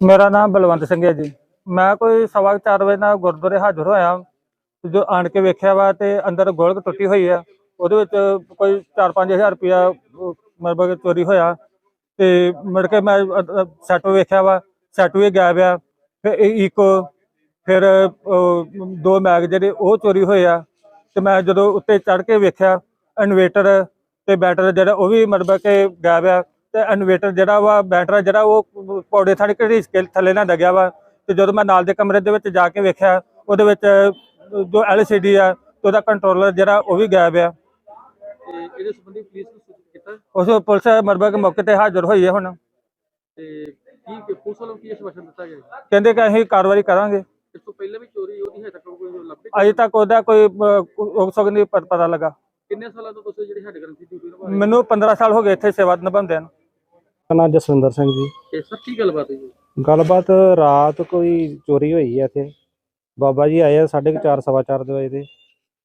ਮੇਰਾ ਨਾਮ ਬਲਵੰਤ ਸਿੰਘ ਹੈ ਜੀ। ਮੈਂ ਕੋਈ ਸਵਾ ਕੁ ਚਾਰ ਵਜੇ ਨਾਲ ਗੁਰਦੁਆਰੇ ਹਾਜ਼ਰ ਹੋਇਆ। ਤੇ ਜੋ ਆਣ ਕੇ ਵੇਖਿਆ ਵਾ ਤੇ ਅੰਦਰ ਗੋਲਕ ਟੁੱਟੀ ਹੋਈ ਆ। ਉਹਦੇ ਵਿੱਚ ਕੋਈ 4-5000 ਰੁਪਇਆ ਮਤਲਬ ਕਿ ਚੋਰੀ ਹੋਇਆ। ਤੇ ਮੁੜ ਕੇ ਮੈਂ ਸੈਟੋ ਵੇਖਿਆ ਵਾ। ਸੈਟੋ ਵੀ ਗਾਇਬ ਆ। ਫਿਰ ਇਕੋ, ਫਿਰ ਦੋ ਮੈਗ ਜਿਹੜੇ ਉਹ ਚੋਰੀ ਹੋਏ ਆ। ਤੇ ਮੈਂ ਜਦੋਂ ਉੱਤੇ ਚੜ ਕੇ ਵੇਖਿਆ, ਇਨਵੇਟਰ ਤੇ ਬੈਟਰ ਜਿਹੜਾ ਉਹ ਵੀ ਮਤਲਬ ਕਿ ਗਾਇਬ ਆ। ਤੇ ਇਨਵੇਟਰ ਜਿਹੜਾ ਵਾ ਬੈਟਰਾ ਜਿਹੜਾ ਉਹ ਪੌੜੇ ਥੜ ਕੇ ਸਕੇਲ ਥੱਲੇ ਨਾ ਲੱਗਿਆ ਵਾ। ਤੇ ਜਦੋਂ ਮੈਂ ਨਾਲ ਦੇ ਕਮਰੇ ਦੇ ਵਿੱਚ ਜਾ ਕੇ ਵੇਖਿਆ ਉਹਦੇ ਵਿੱਚ ਜੋ ਐਲਸੀਡੀ ਆ ਤੇ ਉਹਦਾ ਕੰਟਰੋਲਰ ਜਿਹੜਾ ਉਹ ਵੀ ਗਾਇਬ ਆ। ਤੇ ਇਹਦੇ ਸੰਬੰਧੀ ਪੁਲਿਸ ਨੂੰ ਸੂਚਿਤ ਕੀਤਾ? ਉਸ ਪੁਲਿਸ ਮਰਬਾ ਕੇ ਮੌਕੇ ਤੇ ਹਾਜ਼ਰ ਹੋਈ ਹੈ ਹੁਣ। ਤੇ ਕੀ ਪੁਲਿਸ ਵੱਲੋਂ ਕੀ ਆਸ਼ਵਾਸਨ ਦਿੱਤਾ ਗਿਆ? ਕਹਿੰਦੇ ਕਿ ਅਸੀਂ ਕਾਰਵਾਈ ਕਰਾਂਗੇ। ਇਸ ਤੋਂ ਪਹਿਲਾਂ ਵੀ ਚੋਰੀ ਉਹਦੀ ਹੈ ਤੱਕ ਕੋਈ ਲੱਭੇ ਅਜੇ ਤੱਕ ਉਹਦਾ ਕੋਈ ਉਹ ਸਕ ਨਹੀਂ ਪਤਾ ਲੱਗਾ। ਕਿੰਨੇ ਸਾਲਾਂ ਤੋਂ ਤੁਸੀਂ ਜਿਹੜੀ ਸਾਡੇ ਗ੍ਰੰਥੀ ਡਿਊਟੀ ਨਿਭਾ ਰਹੇ ਮੈਨੂੰ 15 ਸਾਲ ਹੋ ਗਏ ਇੱਥੇ ਸੇਵਾ ਨਿਭਾਉਂਦਿਆਂ ਨੂੰ। ਮੇਰਾ ਨਾਮ ਜਸਵਿੰਦਰ ਸਿੰਘ ਜੀ। ਤੇ ਸਰ ਕੀ ਗੱਲਬਾਤ ਹੈ ਜੀ ਗੱਲਬਾਤ ਰਾਤ ਕੋਈ ਚੋਰੀ ਹੋਈ ਹੈ ਇੱਥੇ। ਬਾਬਾ ਜੀ ਆਏ ਆ 4:30 ਸਵਾ ਚਾਰ ਦੇ ਵਜੇ ਦੇ।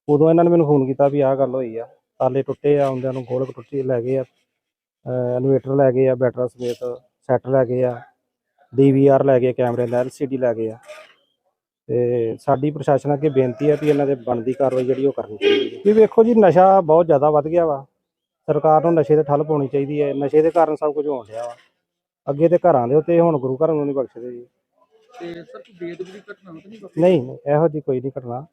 ਉਦੋਂ ਇਹਨਾਂ ਨੇ ਮੈਨੂੰ ਫੋਨ ਕੀਤਾ ਵੀ ਆਹ ਗੱਲ ਹੋਈ ਆ। ਤਾਲੇ ਟੁੱਟੇ ਆ ਆਉਂਦਿਆਂ ਨੂੰ ਗੋਲਕ ਟੁੱਟੀ ਲੈ ਗਏ ਆ। ਇਨਵੇਟਰ ਲੈ ਗਏ ਆ ਬੈਟਰਾ ਸਮੇਤ ਸੈੱਟ ਲੈ ਗਏ ਆ। ਡੀਵੀਆਰ ਲੈ ਗਏ ਕੈਮਰੇ ਦਾ ਐਲਸੀਡੀ ਲੈ ਗਏ ਆ। ਤੇ ਸਾਡੀ ਪ੍ਰਸ਼ਾਸਨ ਅੱਗੇ ਬੇਨਤੀ ਹੈ ਵੀ ਇਹਨਾਂ ਦੇ ਬਣਦੀ ਕਾਰਵਾਈ ਜਿਹੜੀ ਉਹ ਕਰਨੀ ਚਾਹੀਦੀ ਹੈ ਵੀ ਵੇਖੋ ਜੀ ਨਸ਼ਾ ਬਹੁਤ ਜ਼ਿਆਦਾ ਵੱਧ ਗਿਆ ਵਾ। ਸਰਕਾਰ ਨੂੰ ਨਸ਼ੇ ਤੇ ਠੱਲ ਪਾਉਣੀ ਚਾਹੀਦੀ ਹੈ। ਨਸ਼ੇ ਦੇ ਕਾਰਨ ਸਭ ਕੁਝ ਹੋਣ ਡਿਆ ਵਾ। ਅੱਗੇ ਤੇ ਘਰਾਂ ਦੇ ਉੱਤੇ ਹੁਣ ਗੁਰੂ ਘਰਾਂ ਨੂੰ ਨਹੀਂ ਬਖਸ਼ਦੇ ਜੀ। ਤੇ ਸਰ ਕੋਈ ਬੇਦਬੀ ਦੀ ਘਟਨਾ ਤਾਂ ਨਹੀਂ ਵਾਪਰੀ? ਨਹੀਂ ਨਹੀਂ, ਇਹੋ ਜੀ ਕੋਈ ਨਹੀਂ ਘਟਨਾ।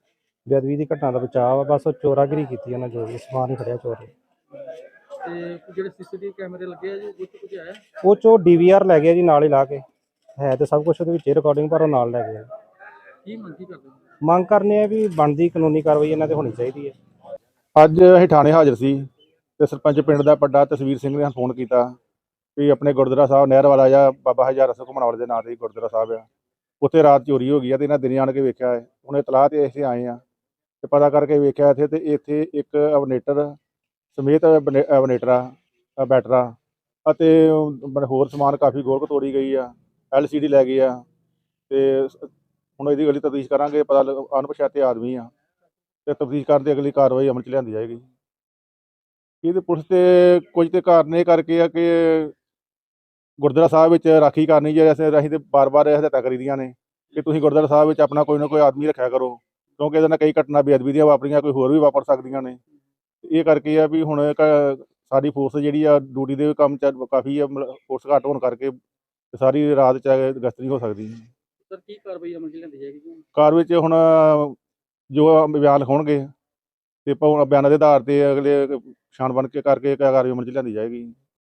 ਬੇਅਦਬੀ ਦੀ ਘਟਨਾ ਦਾ ਬਚਾਅ ਬਸ ਉਹ ਚੋਰਾਗਿਰੀ ਕੀਤੀ ਉਹਨਾਂ ਜੋ ਵੀ ਸਮਾਨ ਹੀ ਫੜਿਆ ਚੋਰ ਨੇ। ਤੇ ਕੋਈ ਜਿਹੜੇ ਸੀਸੀਟੀਵੀ ਕੈਮਰੇ ਲੱਗੇ ਆ ਜੀ ਉਹ 'ਚ ਕੁਝ ਆਇਆ? ਉਹ ਚੋਂ ਡੀਵੀਆਰ ਲੈ ਗਿਆ ਜੀ ਨਾਲ ਹੀ ਲਾ ਕੇ। ਹੈ ਤੇ ਸਭ ਕੁਝ ਉਹਦੇ ਵਿੱਚ ਰਿਕਾਰਡਿੰਗ ਪਰ ਉਹ ਨਾਲ ਲੈ ਗਿਆ ਕੀ ਮੰਗ ਕੀ ਕਰਦੇ ਹੋ? ਮੰਗ ਕਰਨੇ ਆ ਵੀ ਬਣਦੀ ਕਾਨੂੰਨੀ ਕਾਰਵਾਈ ਇਹਨਾਂ ਤੇ ਹੋਣੀ ਚਾਹੀਦੀ ਹੈ। ਅੱਜ ਅਸੀਂ ਥਾਣੇ ਹਾਜ਼ਰ ਸੀ। ਤੇ ਸਰਪੰਚ ਪਿੰਡ ਦਾ ਵੱਡਾ ਤਸਵੀਰ ਸਿੰਘ ਨੇ ਸਾਨੂੰ ਫੋਨ ਕੀਤਾ ਵੀ ਆਪਣੇ ਗੁਰਦੁਆਰਾ ਸਾਹਿਬ ਨਹਿਰ ਵਾਲਾ ਜਾਂ ਬਾਬਾ ਹਜ਼ਾਰਾ ਸਿੰਘ ਘੁੰਮਣ ਵਾਲੇ ਦੇ ਨਾਂ ਤੇ ਗੁਰਦੁਆਰਾ ਸਾਹਿਬ ਆ। ਉੱਥੇ ਰਾਤ ਚੋਰੀ ਹੋ ਗਈ ਆ ਤੇ ਇਹਨਾਂ ਦਿਨੇ ਆਣ ਕੇ ਵੇਖਿਆ ਹੈ। ਹੁਣ ਇਤਲਾਹ ਤੇ ਇੱਥੇ ਆਏ ਆ ਤੇ ਪਤਾ ਕਰਕੇ ਵੇਖਿਆ ਇੱਥੇ ਤੇ ਇੱਥੇ ਇੱਕ ਅਬਨੇਟਰ ਸਮੇਤ ਅਬਨੇ- ਅਬਨੇਟਰ ਆ ਅ ਬੈਟਰਾ ਅਤੇ ਹੋਰ ਸਮਾਨ ਕਾਫੀ ਗੋਲਕ ਤੋੜੀ ਗਈ ਆ ਐਲਸੀਡੀ ਲੈ ਗਈ ਆ ਤੇ ਹੁਣ ਇਹਦੀ ਅਗਲੀ ਤਫਤੀਸ਼ ਕਰਾਂਗੇ, ਪਤਾ ਲੱਗ- ਅਣਪਛਾਤੇ ਆਦਮੀ ਆ ਤੇ ਤਫਤੀਸ਼ ਕਰਨ ਦੀ ਅਗਲੀ ਕਾਰਵਾਈ ਅਮਲ ਚ ਲਿਆਂਦੀ ਜਾਏਗੀ। ਇਹਦੇ ਪੁਲਿਸ ਤੇ ਕੁਝ ਤੇ ਕਾਰਨ ਇਹ ਕਰਕੇ ਆ ਕਿ ਗੁਰਦੁਆਰਾ ਸਾਹਿਬ ਵਿੱਚ ਰਾਖੀ ਕਰਨੀ ਜੇ ਅਸੀਂ ਅਸੀਂ ਤੇ ਬਾਰ-ਬਾਰ ਇਹ ਹਦਾਇਤਾਂ ਕਰੀਦੀਆਂ ਨੇ ਕਿ ਤੁਸੀਂ ਗੁਰਦੁਆਰਾ ਸਾਹਿਬ ਵਿੱਚ ਆਪਣਾ ਕੋਈ ਨਾ ਕੋਈ ਆਦਮੀ ਰੱਖਿਆ ਕਰੋ ਕਿਉਂਕਿ ਇਹਦੇ ਨਾਲ ਕਈ ਘਟਨਾ ਬੇਅਦਬੀ ਦੀਆਂ ਵਾਪਰੀਆਂ ਕੋਈ ਹੋਰ ਵੀ ਵਾਪਰ ਸਕਦੀਆਂ ਨੇ। ਇਹ ਕਰਕੇ ਆ ਵੀ ਹੁਣ ਸਾਡੀ ਫੋਰਸ ਜਿਹੜੀ ਆ ਡਿਊਟੀ ਦੇ ਕੰਮ ਚ ਕਾਫੀ ਆ ਫੋਰਸ ਘੱਟ ਹੋਣ ਕਰਕੇ ਸਾਰੀ ਰਾਤ ਚ ਗਸ਼ਤ ਨਹੀਂ ਹੋ ਸਕਦੀ। ਸਰ ਕੀ ਕਾਰਵਾਈ ਅਮਲ 'ਚ ਲਿਆਂਦੀ ਜਾਏਗੀ ਕਾਰ ਵਿੱਚ ਹੁਣ ਜੋ ਬਿਆਨ ਲਿਖਾਉਣਗੇ ਤੇ ਪ- ਬਿਆਨਾਂ ਦੇ ਆਧਾਰ ਤੇ ਅਗਲੇ ਛਾਣ ਬਣ ਕੇ ਕਰਕੇ ਕਾਰਵਾਈ ਅਮਲ ਚ ਲਿਆਂਦੀ ਜਾਏਗੀ।